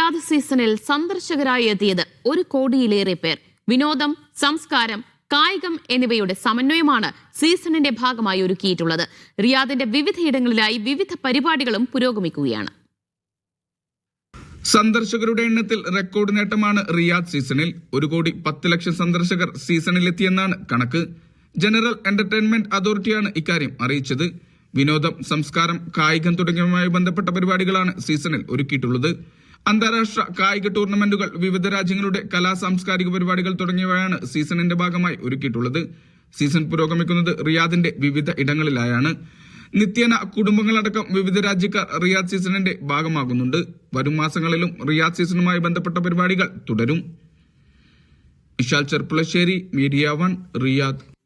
Riyadh സീസണിൽ സന്ദർശകരായി എത്തിയത് ഒരു കോടിയിലേറെ പേർ. വിനോദം സംസ്കാരം കായികം എന്നിവയുടെ സമന്വയമാണ് സീസണിന്റെ ഭാഗമായി ഒരുക്കിയിട്ടുള്ളത്. റിയാദിന്റെ വിവിധയിടങ്ങളിലായി വിവിധ പരിപാടികളും പുരോഗമിക്കുകയാണ്. സന്ദർശകരുടെ എണ്ണത്തിൽ റെക്കോർഡ് നേട്ടമാണ് റിയാദ് സീസണിൽ. ഒരു കോടി പത്ത് ലക്ഷം സന്ദർശകർ സീസണിലെത്തിയെന്നാണ് കണക്ക്. ജനറൽ എന്റർടൈൻമെന്റ് അതോറിറ്റിയാണ് ഇക്കാര്യം അറിയിച്ചത്. വിനോദം സംസ്കാരം കായികം തുടങ്ങിയവയുമായി ബന്ധപ്പെട്ട പരിപാടികളാണ് സീസണിൽ ഒരുക്കിയിട്ടുള്ളത്. അന്താരാഷ്ട്ര കായിക ടൂർണമെന്റുകൾ വിവിധ രാജ്യങ്ങളുടെ കലാ സാംസ്കാരിക പരിപാടികൾ തുടങ്ങിയവയാണ് സീസണിന്റെ ഭാഗമായി ഒരുക്കിയിട്ടുള്ളത്. സീസൺ പുരോഗമിക്കുന്നത് റിയാദിന്റെ വിവിധ ഇടങ്ങളിലായാണ്. നിത്യേന കുടുംബങ്ങളടക്കം വിവിധ രാജ്യക്കാർ റിയാദ് സീസണിന്റെ ഭാഗമാകുന്നുണ്ട്. വരും മാസങ്ങളിലും റിയാദ് സീസണുമായി ബന്ധപ്പെട്ട പരിപാടികൾ തുടരും. Ishal Cherpulassery media one Riyadh.